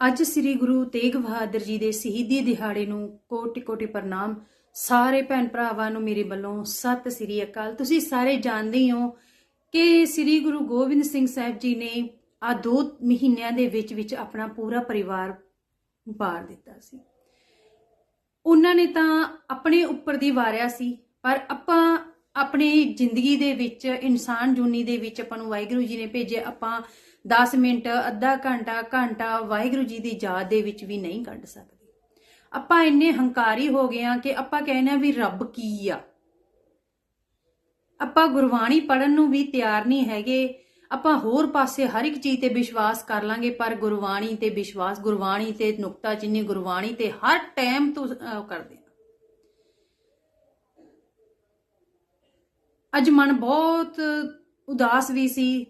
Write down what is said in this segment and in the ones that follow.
ਅੱਜ ਸ੍ਰੀ ਗੁਰੂ ਤੇਗ ਬਹਾਦਰ ਜੀ ਦੇ ਸ਼ਹੀਦੀ ਦਿਹਾੜੇ ਨੂੰ ਕੋਟਿ ਕੋਟਿ ਪ੍ਰਣਾਮ। ਸਾਰੇ ਭੈਣ ਭਰਾਵਾਂ ਨੂੰ ਮੇਰੇ ਵੱਲੋਂ ਸਤਿ ਸ੍ਰੀ ਅਕਾਲ। ਤੁਸੀਂ ਸਾਰੇ ਜਾਣਦੇ ਹੀ ਹੋ ਕਿ ਸ੍ਰੀ ਗੁਰੂ ਗੋਬਿੰਦ ਸਿੰਘ ਸਾਹਿਬ ਜੀ ਨੇ ਆ ਦੋ ਮਹੀਨਿਆਂ ਦੇ ਵਿੱਚ ਵਿੱਚ ਆਪਣਾ ਪੂਰਾ ਪਰਿਵਾਰ ਵਾਰ ਦਿੱਤਾ ਸੀ। ਉਹਨਾਂ ਨੇ ਤਾਂ ਆਪਣੇ ਉੱਪਰ ਦੀ ਵਾਰਿਆ ਸੀ, ਪਰ ਆਪਾਂ ਆਪਣੀ ਜ਼ਿੰਦਗੀ ਦੇ ਵਿੱਚ, ਇਨਸਾਨ ਜੂਨੀ ਦੇ ਵਿੱਚ ਆਪਾਂ ਨੂੰ ਵਾਹਿਗੁਰੂ ਜੀ ਨੇ ਭੇਜਿਆ, ਆਪਾਂ 10 ਮਿੰਟ, ਅੱਧਾ ਘੰਟਾ ਘੰਟਾ ਵਾਹਿਗੁਰੂ ਜੀ ਦੀ ਯਾਦ ਦੇ ਵਿੱਚ ਵੀ ਨਹੀਂ ਕੱਢ ਸਕਦੇ। ਆਪਾਂ ਇੰਨੇ ਹੰਕਾਰੀ ਹੋ ਗਏ ਆ ਕਿ ਆਪਾਂ ਕਹਿੰਦੇ ਆ ਵੀ ਰੱਬ ਕੀ ਆ। ਆਪਾਂ ਗੁਰਬਾਣੀ ਪੜਨ ਨੂੰ ਵੀ ਤਿਆਰ ਨਹੀਂ ਹੈਗੇ। ਆਪਾਂ ਹੋਰ ਪਾਸੇ ਹਰ ਇੱਕ ਚੀਜ਼ ਤੇ ਵਿਸ਼ਵਾਸ ਕਰ ਲਾਂਗੇ, ਪਰ ਗੁਰਬਾਣੀ ਤੇ ਵਿਸ਼ਵਾਸ, ਗੁਰਬਾਣੀ ਤੇ ਨੁਕਤਾ ਚਿੰਨੀ ਗੁਰਬਾਣੀ ਤੇ ਹਰ ਟਾਈਮ ਤੋਂ ਕਰਦੇ ਆ ਅੱਜ ਮਨ ਬਹੁਤ ਉਦਾਸ ਵੀ ਸੀ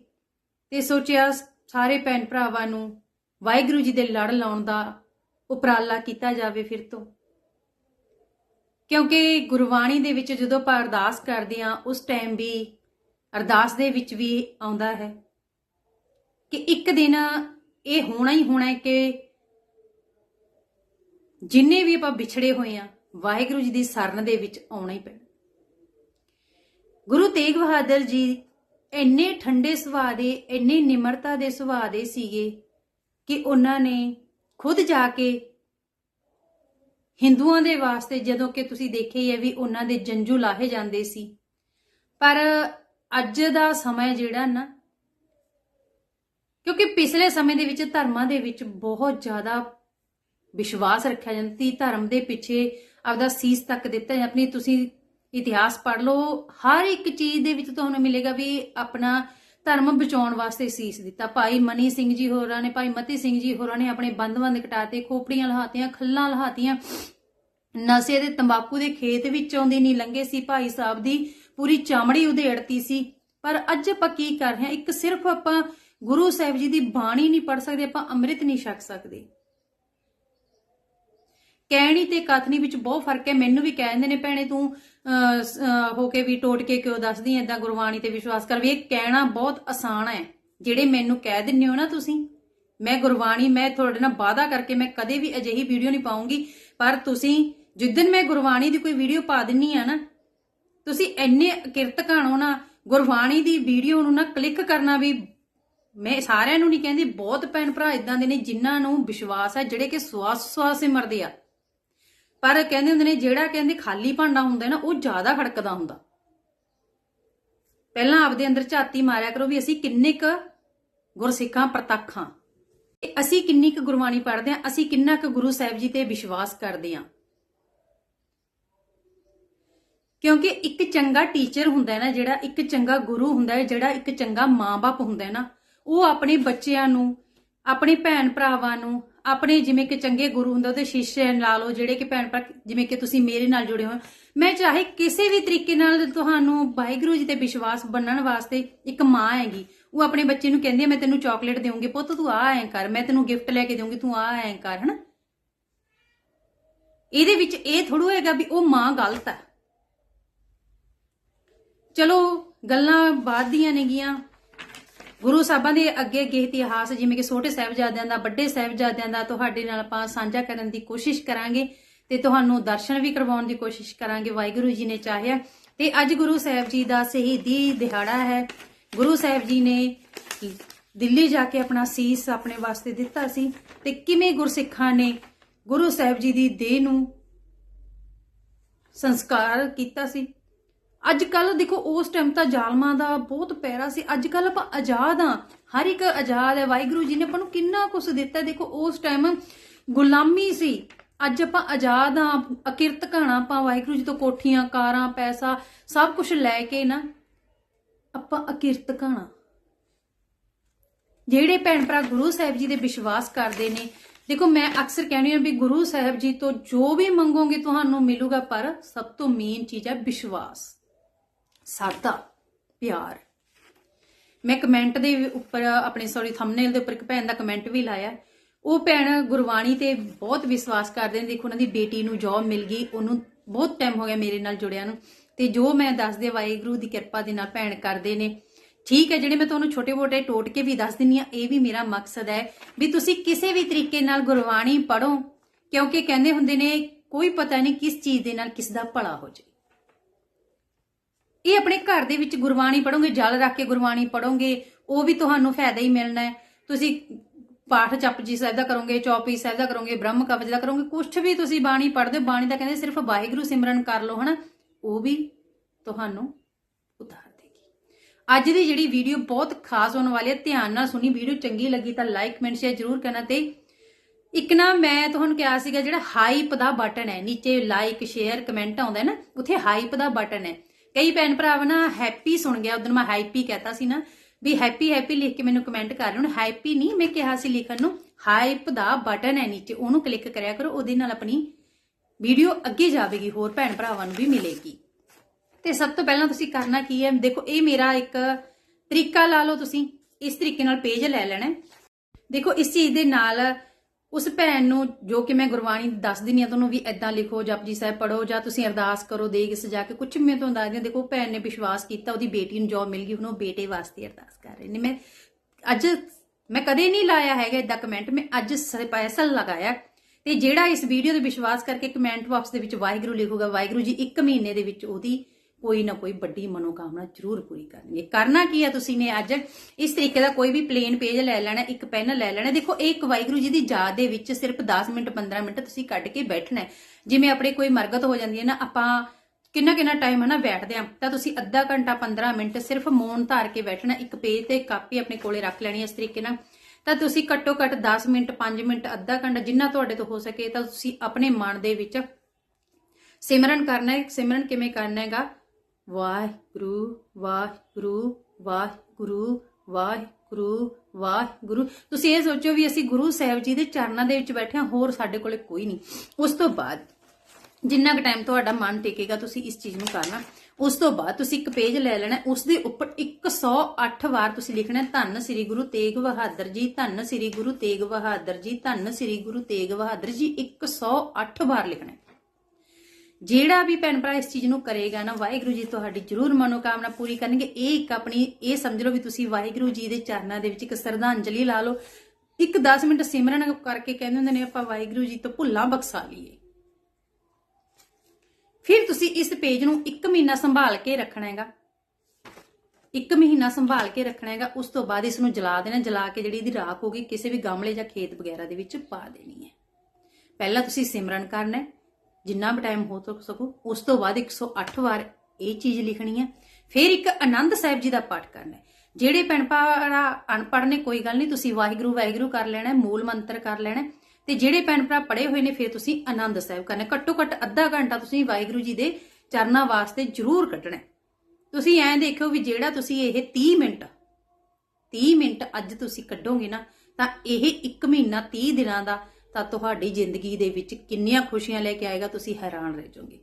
ਤੇ ਸੋਚਿਆ ਸਾਰੇ ਭੈਣ ਭਰਾਵਾਂ ਨੂੰ ਵਾਹਿਗੁਰੂ ਜੀ ਦੇ ਲੜ ਲਾਉਣ ਦਾ ਉਪਰਾਲਾ ਕੀਤਾ ਜਾਵੇ ਫਿਰ ਤੋਂ। ਕਿਉਂਕਿ ਗੁਰਬਾਣੀ ਦੇ ਵਿੱਚ ਜਦੋਂ ਆਪਾਂ ਅਰਦਾਸ ਕਰਦੇ ਆ ਉਸ ਟਾਈਮ ਵੀ ਅਰਦਾਸ ਦੇ ਵਿੱਚ ਵੀ ਆਉਂਦਾ ਹੈ ਕਿ ਇੱਕ ਦਿਨ ਇਹ ਹੋਣਾ ਹੀ ਹੋਣਾ ਹੈ ਕਿ ਜਿੰਨੇ ਵੀ ਆਪਾਂ ਵਿਛੜੇ ਹੋਏ ਆ ਵਾਹਿਗੁਰੂ ਜੀ ਦੀ ਸ਼ਰਨ ਦੇ ਵਿੱਚ ਆਉਣਾ ਹੀ ਪੈਣਾ। ਗੁਰੂ ਤੇਗ ਬਹਾਦਰ ਜੀ ਇੰਨੇ ਠੰਡੇ ਸੁਭਾਅ ਦੇ, ਇੰਨੇ ਨਿਮਰਤਾ ਦੇ ਸੁਭਾਅ ਦੇ ਸੀਗੇ ਕਿ ਉਹਨਾਂ ਨੇ ਖੁਦ ਜਾ ਕੇ ਹਿੰਦੂਆਂ ਦੇ ਵਾਸਤੇ ਜਦੋਂ ਕਿ ਤੁਸੀਂ ਦੇਖਿਆ ਹੀ ਹੈ ਵੀ ਉਹਨਾਂ ਦੇ ਜੰਜੂ ਲਾਹੇ ਜਾਂਦੇ ਸੀ। ਪਰ ਅੱਜ ਦਾ ਸਮਾਂ ਜਿਹੜਾ ਨਾ, ਕਿਉਂਕਿ ਪਿਛਲੇ ਸਮੇਂ ਦੇ ਵਿੱਚ ਧਰਮਾਂ ਦੇ ਵਿੱਚ ਬਹੁਤ ਜ਼ਿਆਦਾ ਵਿਸ਼ਵਾਸ ਰੱਖਿਆ ਜਾਂਦਾ ਸੀ। ਧਰਮ ਦੇ ਪਿੱਛੇ ਆਪਦਾ ਸੀਸ ਤੱਕ ਦਿੱਤਾ ਜਾਂਦਾ ਆਪਣੀ ਤੁਸੀਂ ਇਤਿਹਾਸ ਪੜ੍ਹ ਲਓ, ਹਰ ਇੱਕ ਚੀਜ਼ ਦੇ ਵਿੱਚ ਤੁਹਾਨੂੰ ਮਿਲੇਗਾ ਵੀ ਆਪਣਾ ਧਰਮ ਬਚਾਉਣ ਵਾਸਤੇ ਸੀਸ ਦਿੱਤਾ। ਭਾਈ ਮਨੀ ਸਿੰਘ ਜੀ ਹੋਰਾਂ ਨੇ, ਭਾਈ ਮਤੀ ਸਿੰਘ ਜੀ ਹੋਰਾਂ ਨੇ ਆਪਣੇ ਬੰਦ-ਬੰਦ ਕਟਾਤੇ, ਖੋਪੜੀਆਂ ਲਹਾਤੀਆਂ, ਖੱਲਾਂ ਲਹਾਤੀਆਂ। ਨਸ਼ੇ ਦੇ ਤੰਬਾਕੂ ਦੇ ਖੇਤ ਵਿੱਚ ਆਉਂਦੀ ਨਹੀਂ ਲੰਗੇ ਸੀ, ਭਾਈ ਸਾਹਿਬ ਦੀ ਪੂਰੀ ਚਾਮੜੀ ਉਧੇੜਤੀ ਸੀ। ਪਰ ਅੱਜ ਆਪਾਂ ਕੀ ਕਰ ਰਹੇ ਹਾਂ? ਇੱਕ ਸਿਰਫ ਆਪਾਂ ਗੁਰੂ ਸਾਹਿਬ ਜੀ ਦੀ ਬਾਣੀ ਨਹੀਂ ਪੜ ਸਕਦੇ, ਆਪਾਂ ਅੰਮ੍ਰਿਤ ਨਹੀਂ ਛਕ ਸਕਦੇ। ਕਹਿਣੀ ਤੇ ਕਥਨੀ ਵਿੱਚ ਬਹੁਤ ਫ਼ਰਕ ਹੈ, ਮੈਨੂੰ ਵੀ ਕਹਿੰਦੇ ਨੇ ਭੈਣੇ ਤੂੰ ਹੋ ਕੇ ਵੀ ਟੋਟ ਕੇ ਕਿਉਂ ਦੱਸਦੀ ਐ, ਏਦਾਂ ਗੁਰਬਾਣੀ ਤੇ ਵਿਸ਼ਵਾਸ ਕਰ ਵੀ ਇਹ ਕਹਿਣਾ ਬਹੁਤ ਆਸਾਨ ਹੈ। ਜਿਹੜੇ ਮੈਨੂੰ ਕਹਿ ਦਿੰਦੇ ਹੋ ਨਾ ਤੁਸੀਂ, ਮੈਂ ਗੁਰਬਾਣੀ, ਮੈਂ ਤੁਹਾਡੇ ਨਾਲ ਵਾਅਦਾ ਕਰਕੇ ਮੈਂ ਕਦੇ ਵੀ ਅਜਿਹੀ ਵੀਡੀਓ ਨਹੀਂ ਪਾਉਂਗੀ, ਪਰ ਤੁਸੀਂ ਜਿੱਦਨ ਮੈਂ ਗੁਰਬਾਣੀ ਦੀ ਕੋਈ ਵੀਡੀਓ ਪਾ ਦਿੰਨੀ ਆ ਨਾ, ਤੁਸੀਂ ਇੰਨੇ ਕਿਰਤ ਘਾਣੋ ਨਾ, ਗੁਰਬਾਣੀ ਦੀ ਵੀਡੀਓ ਨੂੰ ਨਾ ਕਲਿੱਕ ਕਰਨਾ ਵੀ ਮੈਂ ਸਾਰਿਆਂ ਨੂੰ ਨਹੀਂ ਕਹਿੰਦੀ, ਬਹੁਤ ਭੈਣ ਭਰਾ ਇਦਾਂ ਦੇ ਨੇ ਜਿਨ੍ਹਾਂ ਨੂੰ ਵਿਸ਼ਵਾਸ ਹੈ, ਜਿਹੜੇ ਕਿ ਸਵਾਸ ਸਵਾਸ ਸਿਮਰਦੇ ਆ। ਪਰ ਕਹਿੰਦੇ ਹੁੰਦੇ ਨੇ, ਜਿਹੜਾ ਕਹਿੰਦੇ ਖਾਲੀ ਭਾਂਡਾ ਹੁੰਦਾ ਨਾ, ਉਹ ਜ਼ਿਆਦਾ ਖੜਕਦਾ ਹੁੰਦਾ। ਪਹਿਲਾਂ ਆਪਦੇ ਅੰਦਰ ਝਾਤੀ ਮਾਰਿਆ ਕਰੋ ਵੀ ਅਸੀਂ ਕਿੰਨੇ ਕ ਗੁਰਸਿੱਖਾਂ, ਪ੍ਰਤੱਖਾਂ। ਤੇ ਅਸੀਂ ਕਿੰਨੀ ਕ ਗੁਰਬਾਣੀ ਪੜ੍ਹਦੇ ਆ ਅਸੀਂ ਕਿੰਨਾ ਕ ਗੁਰੂ ਸਾਹਿਬ ਜੀ ਤੇ ਵਿਸ਼ਵਾਸ ਕਰਦੇ ਆ ਕਿਉਂਕਿ ਇੱਕ ਚੰਗਾ ਟੀਚਰ ਹੁੰਦਾ ਨਾ, ਜਿਹੜਾ ਇੱਕ ਚੰਗਾ ਗੁਰੂ ਹੁੰਦਾ ਹੈ, ਜਿਹੜਾ ਇੱਕ ਚੰਗਾ ਮਾਂ-ਬਾਪ ਹੁੰਦਾ ਨਾ, ਉਹ ਆਪਣੇ ਬੱਚਿਆਂ ਨੂੰ, ਆਪਣੇ ਭੈਣ ਭਰਾਵਾਂ ਨੂੰ ਆਪਣੇ ਜਿਵੇਂ ਕਿ ਚੰਗੇ ਗੁਰੂ ਹੁੰਦਾ, ਉਹਦੇ ਸ਼ੀਸ਼ੇ ਲਾ ਲਓ, ਜਿਹੜੇ ਕਿ ਭੈਣ ਭਰਾ, ਜਿਵੇਂ ਕਿ ਤੁਸੀਂ ਮੇਰੇ ਨਾਲ ਜੁੜੇ ਹੋ। ਮੈਂ ਚਾਹੇ ਕਿਸੇ ਵੀ ਤਰੀਕੇ ਨਾਲ ਤੁਹਾਨੂੰ ਵਾਹਿਗੁਰੂ ਜੀ ਤੇ ਵਿਸ਼ਵਾਸ ਬੰਨਣ ਵਾਸਤੇ ਇੱਕ ਮਾਂ ਹੈਗੀ। ਉਹ ਆਪਣੇ ਬੱਚੇ ਨੂੰ ਕਹਿੰਦੀ ਹੈ ਮੈਂ ਤੈਨੂੰ ਚਾਕਲੇਟ ਦੇਵਾਂਗੀ ਪੁੱਤ ਤੂੰ ਆ ਐਂ ਕਰ। ਮੈਂ ਤੈਨੂੰ ਗਿਫਟ ਲੈ ਕੇ ਦੇਵਾਂਗੀ ਤੂੰ ਆ ਐਂ ਕਰ, ਹਨਾ? ਇਹਦੇ ਵਿੱਚ ਇਹ ਥੋੜੂ ਹੈਗਾ ਵੀ ਉਹ ਮਾਂ ਗਲਤ ਹੈ ਚਲੋ, ਗੱਲਾਂ ਬਾਅਦ ਦੀਆਂ ਨੇਗੀਆਂ। ਗੁਰੂ ਸਾਹਿਬਾਂ ਦੇ ਅੱਗੇ ਅੱਗੇ ਇਤਿਹਾਸ, ਜਿਵੇਂ ਕਿ ਛੋਟੇ ਸਾਹਿਬਜ਼ਾਦਿਆਂ ਦਾ, ਵੱਡੇ ਸਾਹਿਬਜ਼ਾਦਿਆਂ ਦਾ, ਤੁਹਾਡੇ ਨਾਲ ਆਪਾਂ ਸਾਂਝਾ ਕਰਨ ਦੀ ਕੋਸ਼ਿਸ਼ ਕਰਾਂਗੇ ਤੇ ਤੁਹਾਨੂੰ ਦਰਸ਼ਨ ਵੀ ਕਰਵਾਉਣ ਦੀ ਕੋਸ਼ਿਸ਼ ਕਰਾਂਗੇ, ਵਾਹਿਗੁਰੂ ਜੀ ਨੇ ਚਾਹਿਆ। ਤੇ ਅੱਜ ਗੁਰੂ ਸਾਹਿਬ ਜੀ ਦਾ ਸ਼ਹੀਦੀ ਦਿਹਾੜਾ ਹੈ। ਗੁਰੂ ਸਾਹਿਬ ਜੀ ਨੇ ਦਿੱਲੀ ਜਾ ਕੇ ਆਪਣਾ ਸੀਸ ਆਪਣੇ ਵਾਸਤੇ ਦਿੱਤਾ ਸੀ। ਤੇ ਕਿਵੇਂ ਗੁਰਸਿੱਖਾਂ ਨੇ ਗੁਰੂ ਸਾਹਿਬ ਜੀ ਦੀ ਦੇਹ ਨੂੰ ਸੰਸਕਾਰ ਕੀਤਾ ਸੀ? ਅੱਜ ਕੱਲ ਦੇਖੋ, ਉਸ ਟਾਈਮ ਤਾਂ ਜ਼ਾਲਮਾਂ ਦਾ ਬਹੁਤ ਪੈਰਾ ਸੀ। ਅੱਜ ਕੱਲ ਆਪਾਂ ਆਜ਼ਾਦ ਆ ਹਰ ਇੱਕ ਆਜ਼ਾਦ ਹੈ। ਵਾਹਿਗੁਰੂ ਜੀ ਨੇ ਆਪਾਂ ਨੂੰ ਕਿੰਨਾ ਕੁਝ ਦਿੱਤਾ ਦੇਖੋ, ਉਸ ਟਾਈਮ ਗੁਲਾਮੀ ਸੀ। ਅੱਜ ਆਪਾਂ ਆਜ਼ਾਦ ਆ ਅਕਿਰਤ ਘਾਣਾ ਆਪਾਂ ਵਾਹਿਗੁਰੂ ਜੀ ਤੋਂ ਕੋਠੀਆਂ, ਕਾਰਾਂ, ਪੈਸਾ, ਸਭ ਕੁਝ ਲੈ ਕੇ ਨਾ ਆਪਾਂ ਅਕਿਰਤ ਘਾਣਾ ਜਿਹੜੇ ਭੈਣ ਭਰਾ ਗੁਰੂ ਸਾਹਿਬ ਜੀ ਦੇ ਵਿਸ਼ਵਾਸ ਕਰਦੇ ਨੇ, ਦੇਖੋ, ਮੈਂ ਅਕਸਰ ਕਹਿੰਦੀ ਹਾਂ ਵੀ ਗੁਰੂ ਸਾਹਿਬ ਜੀ ਤੋਂ ਜੋ ਵੀ ਮੰਗੋਗੇ, ਤੁਹਾਨੂੰ ਮਿਲੂਗਾ, ਪਰ ਸਭ ਤੋਂ ਮੇਨ ਚੀਜ਼ ਹੈ ਵਿਸ਼ਵਾਸ। ਸਾਦਾ, ਪਿਆਰ। ਮੈਂ ਕਮੈਂਟ ਦੇ ਉੱਪਰ, ਆਪਣੇ ਸੌਰੀ ਥੰਬਨੇਲ ਦੇ ਉੱਪਰ ਇੱਕ ਭੈਣ ਦਾ ਕਮੈਂਟ ਵੀ ਲਾਇਆ। ਉਹ ਭੈਣ ਗੁਰਬਾਣੀ ਤੇ ਬਹੁਤ ਵਿਸ਼ਵਾਸ ਕਰਦੇ ਨੇ। ਦੇਖੋ ਉਹਨਾਂ ਦੀ ਬੇਟੀ ਨੂੰ ਜੌਬ ਮਿਲ ਗਈ, ਉਹਨੂੰ ਬਹੁਤ ਟਾਈਮ ਹੋ ਗਿਆ ਮੇਰੇ ਨਾਲ ਜੁੜਿਆ ਨੂੰ। ਤੇ ਜੋ ਮੈਂ ਦੱਸਦੇ ਵਾਹਿਗੁਰੂ ਦੀ ਕਿਰਪਾ ਦੇ ਨਾਲ ਭੈਣ ਕਰਦੇ ਨੇ। ਠੀਕ ਹੈ, ਜਿਹੜੇ ਮੈਂ ਤੁਹਾਨੂੰ ਛੋਟੇ-ਮੋਟੇ ਟੋਟਕੇ ਵੀ ਦੱਸ ਦਿੰਨੀ ਆ ਇਹ ਵੀ ਮੇਰਾ ਮਕਸਦ ਹੈ ਵੀ ਤੁਸੀਂ ਕਿਸੇ ਵੀ ਤਰੀਕੇ ਨਾਲ ਗੁਰਬਾਣੀ ਪੜੋ ਕਿਉਂਕਿ ਕਹਿੰਦੇ ਹੁੰਦੇ ਨੇ, ਕੋਈ ਪਤਾ ਨਹੀਂ ਕਿਸ ਚੀਜ਼ ਦੇ ਨਾਲ ਕਿਸ ਦਾ ਭਲਾ ਹੋ ਜਾਏ। ਇਹ ਆਪਣੇ ਘਰ ਦੇ ਵਿੱਚ ਗੁਰਬਾਣੀ ਪੜੋਗੇ ਜਲ ਰੱਖ ਕੇ ਗੁਰਬਾਣੀ ਪੜੋਗੇ ਉਹ ਵੀ ਤੁਹਾਨੂੰ ਫਾਇਦਾ ਹੀ ਮਿਲਣਾ ਹੈ। ਤੁਸੀਂ ਪਾਠ ਜਪਜੀ ਸਾਹਿਬ ਦਾ ਕਰੋਗੇ, ਚੌਪੀ ਸਾਹਿਬ ਦਾ ਕਰੋਗੇ, ਬ੍ਰਹਮ ਕਵਚ ਦਾ ਕਰੋਗੇ, ਕੁਛ ਵੀ ਤੁਸੀਂ ਬਾਣੀ ਪੜ੍ਹਦੇ ਹੋ, ਬਾਣੀ ਦਾ ਕਹਿੰਦੇ ਸਿਰਫ ਵਾਹਿਗੁਰੂ ਸਿਮਰਨ ਕਰ ਲਓ, ਹਨਾ? ਉਹ ਵੀ ਤੁਹਾਨੂੰ ਉਤਾਰ ਦੇਗੀ। ਅੱਜ ਦੀ ਜਿਹੜੀ ਵੀਡੀਓ ਬਹੁਤ ਖਾਸ ਹੋਣ ਵਾਲੀ ਹੈ, ਧਿਆਨ ਨਾਲ ਸੁਣੀ, ਵੀਡੀਓ ਚੰਗੀ ਲੱਗੀ ਤਾਂ ਲਾਈਕ ਕਮੈਂਟ ਸ਼ੇਅਰ ਜ਼ਰੂਰ ਕਰਨਾ ਤੇ ਇੱਕ ਨਾ ਮੈਂ ਤੁਹਾਨੂੰ ਕਿਹਾ ਸੀਗਾ, ਜਿਹੜਾ ਹਾਈਪ ਦਾ ਬਟਨ ਹੈ, ਨੀਚੇ ਲਾਈਕ ਸ਼ੇਅਰ ਕਮੈਂਟ ਆਉਂਦਾ ਹੈ ਨਾ, ਉੱਥੇ ਹਾਈਪ ਦਾ ਬਟਨ ਹੈ। ਕਈ ਭੈਣ ਭਰਾ ਨਾ ਹੈਪੀ ਸੁਣ ਗਿਆ, ਉਦੋਂ ਮੈਂ ਹੈਪੀ ਕਹਤਾ ਸੀ ਨਾ, ਵੀ ਹੈਪੀ ਹੈਪੀ ਲਿਖ ਕੇ ਮੈਨੂੰ ਕਮੈਂਟ ਕਰ ਰਹੇ ਹੁਣ ਹੈਪੀ ਨਹੀਂ, ਮੈਂ ਕਿਹਾ ਸੀ ਲਿਖਣ ਨੂੰ ਹਾਈਪ ਦਾ ਬਟਨ ਹੈ ਨੀਚੇ, ਉਹਨੂੰ ਕਲਿੱਕ ਕਰਿਆ ਕਰੋ, ਉਹਦੇ ਨਾਲ ਆਪਣੀ ਵੀਡੀਓ ਅੱਗੇ ਜਾਵੇਗੀ, ਹੋਰ ਭੈਣ ਭਰਾਵਾਂ ਨੂੰ ਵੀ ਮਿਲੇਗੀ। ਤੇ ਸਭ ਤੋਂ ਪਹਿਲਾਂ ਤੁਸੀਂ ਕਰਨਾ ਕੀ ਹੈ, ਦੇਖੋ, ਇਹ ਮੇਰਾ ਇੱਕ ਤਰੀਕਾ ਲਾ ਲਓ ਤੁਸੀਂ, ਇਸ ਤਰੀਕੇ ਨਾਲ ਪੇਜ ਲੈ ਲੈਣਾ ਦੇਖੋ, ਇਸ ਚੀਜ਼ ਦੇ ਨਾਲ ਉਸ ਭੈਣ ਨੂੰ ਜੋ ਕਿ ਮੈਂ ਗੁਰਬਾਣੀ ਦੱਸ ਦਿੰਨੀ ਆ, ਤੁਹਾਨੂੰ ਵੀ ਐਦਾਂ ਲਿਖੋ ਜਪਜੀ ਸਾਹਿਬ ਪੜੋ ਜਾਂ ਤੁਸੀਂ ਅਰਦਾਸ ਕਰੋ ਦੇਗ ਸਜਾ ਕੇ ਕੁਝ ਮੈਂ ਤੁਹਾਨੂੰ ਦੱਸਦੀ ਹਾਂ। ਦੇਖੋ ਭੈਣ ਨੇ ਵਿਸ਼ਵਾਸ ਕੀਤਾ, ਉਹਦੀ ਬੇਟੀ ਨੂੰ ਜੋਬ ਮਿਲ ਗਈ, ਹੁਣ ਉਹ ਬੇਟੇ ਵਾਸਤੇ ਅਰਦਾਸ ਕਰ ਰਹੇ ਨੇ। ਮੈਂ ਅੱਜ, ਮੈਂ ਕਦੇ ਨਹੀਂ ਲਾਇਆ ਹੈਗਾ ਇਦਾਂ ਕਮੈਂਟ ਮੈਂ ਅੱਜ ਸਪੈਸ਼ਲ ਲਗਾਇਆ। ਤੇ ਜਿਹੜਾ ਇਸ ਵੀਡੀਓ ਤੇ ਵਿਸ਼ਵਾਸ ਕਰਕੇ ਕਮੈਂਟ ਬਾਕਸ ਦੇ ਵਿੱਚ ਵਾਹਿਗੁਰੂ ਲਿਖੂਗਾ, ਵਾਹਿਗੁਰੂ ਜੀ ਇੱਕ ਮਹੀਨੇ ਦੇ ਵਿੱਚ ਉਹਦੀ ਕੋਈ ਨਾ ਕੋਈ ਵੱਡੀ ਮਨੋਕਾਮਨਾ ਜ਼ਰੂਰ ਪੂਰੀ ਕਰਨਗੇ। ਕਰਨਾ ਕੀ ਹੈ ਤੁਸੀਂ ਨੇ ਅੱਜ? ਇਸ ਤਰੀਕੇ ਦਾ ਕੋਈ ਵੀ ਪਲੇਨ ਪੇਜ ਲੈ ਲੈਣਾ, ਇੱਕ ਪੈਨ ਲੈ ਲੈਣਾ। ਦੇਖੋ, ਇਹ ਇੱਕ ਵਾਹਿਗੁਰੂ ਜੀ ਦੀ ਯਾਦ ਦੇ ਵਿੱਚ ਸਿਰਫ 10 ਮਿੰਟ 15 ਮਿੰਟ ਤੁਸੀਂ ਕੱਢ ਕੇ ਬੈਠਣਾ ਜਿਵੇਂ ਆਪਣੇ ਕੋਈ ਮਰਗਤ ਹੋ ਜਾਂਦੀ ਹੈ ਨਾ, ਆਪਾਂ ਕਿੰਨਾ ਕਿੰਨਾ ਟਾਈਮ ਹੈ ਨਾ ਬੈਠਦੇ ਆ ਤਾਂ ਤੁਸੀਂ ਅੱਧਾ ਘੰਟਾ 15 ਮਿੰਟ ਸਿਰਫ ਮੌਨ ਧਾਰ ਕੇ ਬੈਠਣਾ, ਇੱਕ ਪੇਜ ਤੇ ਕਾਪੀ ਆਪਣੇ ਕੋਲੇ ਰੱਖ ਲੈਣੀ ਇਸ ਤਰੀਕੇ ਨਾਲ। ਤਾਂ ਤੁਸੀਂ ਘੱਟੋ ਘੱਟ 10 ਮਿੰਟ 5 ਮਿੰਟ, ਅੱਧਾ ਘੰਟਾ ਜਿੰਨਾ ਤੁਹਾਡੇ ਤੋਂ ਹੋ ਸਕੇ ਤਾਂ ਤੁਸੀਂ ਆਪਣੇ ਮਨ ਦੇ ਵਿੱਚ ਸਿਮਰਨ ਕਰਨਾ ਹੈ। ਸਿਮਰਨ ਕਿਵੇਂ ਕਰਨਾ ਹੈਗਾ? ਵਾਹਿਗੁਰੂ ਵਾਹਿਗੁਰੂ ਵਾਹਿਗੁਰੂ ਵਾਹਿਗੁਰੂ ਵਾਹਿਗੁਰੂ। ਤੁਸੀਂ ਇਹ ਸੋਚੋ ਵੀ ਅਸੀਂ ਗੁਰੂ ਸਾਹਿਬ ਜੀ ਦੇ ਚਰਨਾਂ ਦੇ ਵਿੱਚ ਬੈਠੇ ਹਾਂ, ਹੋਰ ਸਾਡੇ ਕੋਲੇ ਕੋਈ ਨਹੀਂ। ਉਸ ਤੋਂ ਬਾਅਦ, ਜਿੰਨਾ ਕੁ ਟਾਈਮ ਤੁਹਾਡਾ ਮਨ ਟਿਕੇਗਾ, ਤੁਸੀਂ ਇਸ ਚੀਜ਼ ਨੂੰ ਕਰਨਾ। ਉਸ ਤੋਂ ਬਾਅਦ ਤੁਸੀਂ ਇੱਕ ਪੇਜ ਲੈ ਲੈਣਾ, ਉਸ ਦੇ ਉੱਪਰ 108 ਵਾਰ ਤੁਸੀਂ ਲਿਖਣਾ, ਧੰਨ ਸ੍ਰੀ ਗੁਰੂ ਤੇਗ ਬਹਾਦਰ ਜੀ, ਧੰਨ ਸ੍ਰੀ ਗੁਰੂ ਤੇਗ ਬਹਾਦਰ ਜੀ, ਧੰਨ ਸ੍ਰੀ ਗੁਰੂ ਤੇਗ ਬਹਾਦਰ ਜੀ 108 ਵਾਰ ਲਿਖਣਾ। ਜਿਹੜਾ ਵੀ ਭੈਣ ਭਰਾ ਇਸ ਚੀਜ਼ ਨੂੰ ਕਰੇਗਾ ਨਾ, ਵਾਹਿਗੁਰੂ ਜੀ ਤੁਹਾਡੀ ਜ਼ਰੂਰ ਮਨੋਕਾਮਨਾ ਪੂਰੀ ਕਰਨਗੇ। ਇਹ ਇੱਕ ਆਪਣੀ, ਇਹ ਸਮਝ ਲਓ ਵੀ ਤੁਸੀਂ ਵਾਹਿਗੁਰੂ ਜੀ ਦੇ ਚਰਨਾਂ ਦੇ ਵਿੱਚ ਇੱਕ ਸ਼ਰਧਾਂਜਲੀ ਲਾ ਲਓ। ਇੱਕ 10 ਮਿੰਟ ਸਿਮਰਨ ਕਰਕੇ ਕਹਿੰਦੇ ਹੁੰਦੇ ਨੇ, ਆਪਾਂ ਵਾਹਿਗੁਰੂ ਜੀ ਤੋਂ ਭੁੱਲਾਂ ਬਖਸ਼ਾ ਲਈਏ। ਫਿਰ ਤੁਸੀਂ ਇਸ ਪੇਜ ਨੂੰ 1 ਮਹੀਨਾ ਸੰਭਾਲ ਕੇ ਰੱਖਣਾ ਹੈਗਾ। 1 ਮਹੀਨਾ ਸੰਭਾਲ ਕੇ ਰੱਖਣਾ ਹੈਗਾ, ਉਸ ਤੋਂ ਬਾਅਦ ਇਸ ਨੂੰ ਜਲਾ ਦੇਣਾ, ਜਲਾ ਕੇ ਜਿਹੜੀ ਇਹਦੀ ਰਾਖ ਹੋਗੀ ਕਿਸੇ ਵੀ ਗਮਲੇ ਜਾਂ ਖੇਤ ਵਗੈਰਾ ਦੇ ਵਿੱਚ ਪਾ ਦੇਣੀ ਹੈ। ਪਹਿਲਾਂ ਤੁਸੀਂ ਸਿਮਰਨ ਕਰਨਾ ਹੈ। ਜਿੰਨਾ ਵੀ ਟਾਈਮ ਹੋ ਤੱਕ ਸਕੋ ਉਸ ਤੋਂ ਬਾਅਦ 108 ਵਾਰ ਇਹ ਚੀਜ਼ ਲਿਖਣੀ ਹੈ। ਫਿਰ ਇੱਕ ਆਨੰਦ ਸਾਹਿਬ ਜੀ ਦਾ ਪਾਠ ਕਰਨਾ ਹੈ। ਜਿਹੜੇ ਭੈਣ ਭਰਾ ਅਨਪੜ੍ਹ ਨੇ ਕੋਈ ਗੱਲ ਨਹੀਂ ਤੁਸੀਂ ਵਾਹਿਗੁਰੂ ਵਾਹਿਗੁਰੂ ਕਰ ਲੈਣਾ ਮੂਲ ਮੰਤਰ ਕਰ ਲੈਣਾ ਹੈ, ਤੇ ਜਿਹੜੇ ਭੈਣ ਭਰਾ ਪੜ੍ਹੇ ਹੋਏ ਨੇ ਫਿਰ ਤੁਸੀਂ ਆਨੰਦ ਸਾਹਿਬ ਕਰਨਾ ਘੱਟੋ ਘੱਟ ਅੱਧਾ ਘੰਟਾ ਤੁਸੀਂ ਵਾਹਿਗੁਰੂ ਜੀ ਦੇ ਚਰਨਾਂ ਵਾਸਤੇ ਜ਼ਰੂਰ ਕੱਢਣਾ ਤੁਸੀਂ ਐਂ ਦੇਖਿਓ ਵੀ ਜਿਹੜਾ ਤੁਸੀਂ ਇਹ 30 ਮਿੰਟ 30 ਮਿੰਟ ਅੱਜ ਤੁਸੀਂ ਕੱਢੋਗੇ ਨਾ ਤਾਂ ਇਹ 1 ਮਹੀਨਾ 30 ਦਿਨਾਂ ਦਾ ਤਾਂ ਤੁਹਾਡੀ ਜ਼ਿੰਦਗੀ ਦੇ ਵਿੱਚ ਕਿੰਨੀਆਂ ਖੁਸ਼ੀਆਂ ਲੈ ਕੇ ਆਏਗਾ, ਤੁਸੀਂ ਹੈਰਾਨ ਰਹਿ ਜਾਓਗੇ।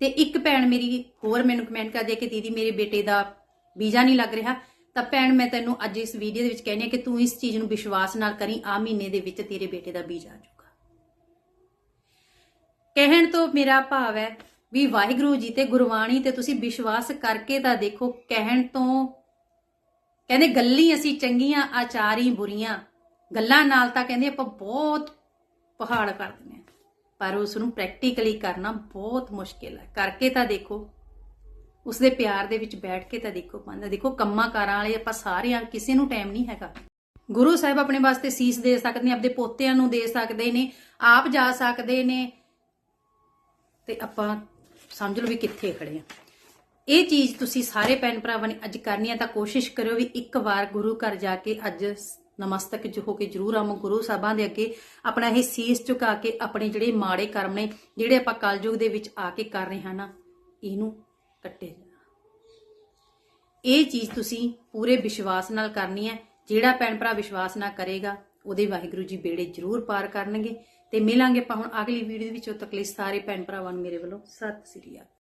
ਤੇ ਇੱਕ ਭੈਣ ਮੇਰੀ ਹੋਰ ਮੈਨੂੰ ਕਮੈਂਟ ਕਰਦੀ ਹੈ ਕਿ ਦੀਦੀ, ਮੇਰੇ ਬੇਟੇ ਦਾ ਵੀਜ਼ਾ ਨਹੀਂ ਲੱਗ ਰਿਹਾ। ਤਾਂ ਭੈਣ, ਮੈਂ ਤੈਨੂੰ ਅੱਜ ਇਸ ਵੀਡੀਓ ਦੇ ਵਿੱਚ ਕਹਿੰਦੀ ਹਾਂ ਕਿ ਤੂੰ ਇਸ ਚੀਜ਼ ਨੂੰ ਵਿਸ਼ਵਾਸ ਨਾਲ ਕਰੀ ਆ ਮਹੀਨੇ ਦੇ ਵਿੱਚ ਤੇਰੇ ਬੇਟੇ ਦਾ ਵੀਜ਼ਾ ਆ ਜਾਊਗਾ। ਕਹਿਣ ਤੋਂ ਮੇਰਾ ਭਾਵ ਹੈ ਵੀ ਵਾਹਿਗੁਰੂ ਜੀ ਤੇ ਗੁਰਬਾਣੀ ਤੇ ਤੁਸੀਂ ਵਿਸ਼ਵਾਸ ਕਰਕੇ ਤਾਂ ਦੇਖੋ, ਕਹਿਣ ਤੋਂ ਕਹਿੰਦੇ, ਗੱਲੀ ਅਸੀਂ ਚੰਗੀਆਂ, ਆਚਾਰੀ ਬੁਰੀਆਂ। ਗੱਲਾਂ ਨਾਲ ਤਾਂ ਕਹਿੰਦੇ ਆਪਾਂ ਬਹੁਤ ਪਹਾੜ ਕਰ ਦਿੰਦੇ ਆ। ਪਰ ਉਸ ਨੂੰ ਪ੍ਰੈਕਟੀਕਲੀ ਕਰਨਾ ਬਹੁਤ ਮੁਸ਼ਕਿਲ ਹੈ। ਕਰਕੇ ਤਾਂ ਦੇਖੋ ਉਸ ਦੇ ਪਿਆਰ ਦੇ ਵਿੱਚ ਬੈਠ ਕੇ ਤਾਂ ਦੇਖੋ ਬੰਦਾ। ਦੇਖੋ ਕੰਮਾਂ ਕਾਰਾਂ ਵਾਲੇ ਆਪਾਂ ਸਾਰੇ ਆ ਕਿਸੇ ਨੂੰ ਟਾਈਮ ਨਹੀਂ ਹੈਗਾ। ਗੁਰੂ ਸਾਹਿਬ ਆਪਣੇ ਵਾਸਤੇ ਸੀਸ ਦੇ ਸਕਦੇ ਨੇ ਆਪਣੇ ਪੋਤਿਆਂ ਨੂੰ ਦੇ ਸਕਦੇ ਨੇ, ਆਪ ਜਾ ਸਕਦੇ ਨੇ। ਤੇ ਆਪਾਂ ਸਮਝ ਲਓ ਵੀ ਕਿੱਥੇ ਖੜੇ ਆ। ਇਹ ਚੀਜ਼ ਤੁਸੀਂ ਸਾਰੇ ਭੈਣ ਭਰਾਵਾਂ ਨੇ ਅੱਜ ਕਰਨੀ ਹੈ ਤਾਂ ਕੋਸ਼ਿਸ਼ ਕਰਿਓ ਵੀ ਇੱਕ ਵਾਰ ਗੁਰੂ ਘਰ ਜਾ ਕੇ ਅੱਜ ਨਮਸਤਕ ਜੋ ਹੋ ਕੇ ਜਰੂਰ ਆਵੋ, ਗੁਰੂ ਸਾਹਿਬਾਂ ਦੇ ਅੱਗੇ ਆਪਣਾ ਇਹ ਸੀਸ ਝੁਕਾ ਕੇ ਆਪਣੇ ਜਿਹੜੇ ਮਾੜੇ ਕਰਮ ਨੇ, ਜਿਹੜੇ ਆਪਾਂ ਕਲਯੁਗ ਦੇ ਵਿੱਚ ਆ ਕੇ ਕਰ ਰਹੇ ਹਾਂ ਨਾ, ਇਹਨੂੰ ਕੱਟੇ ਜਾਣਾ ਇਹ ਚੀਜ਼ ਤੁਸੀਂ ਪੂਰੇ ਵਿਸ਼ਵਾਸ ਨਾਲ ਕਰਨੀ ਹੈ, ਜਿਹੜਾ ਭੈਣ ਭਰਾ ਵਿਸ਼ਵਾਸ ਨਾ ਕਰੇਗਾ, ਉਹਦੇ ਵਾਹਿਗੁਰੂ ਜੀ ਬੇੜੇ ਜ਼ਰੂਰ ਪਾਰ ਕਰਨਗੇ। ਤੇ ਮਿਲਾਂਗੇ ਆਪਾਂ ਹੁਣ ਅਗਲੀ ਵੀਡੀਓ ਦੇ ਵਿੱਚ ਉਦੋਂ ਤੱਕ ਲਈ ਸਾਰੇ ਭੈਣ ਭਰਾਵਾਂ ਨੂੰ ਮੇਰੇ ਵੱਲੋਂ ਸਤਿ ਸ੍ਰੀ ਅਕਾਲ।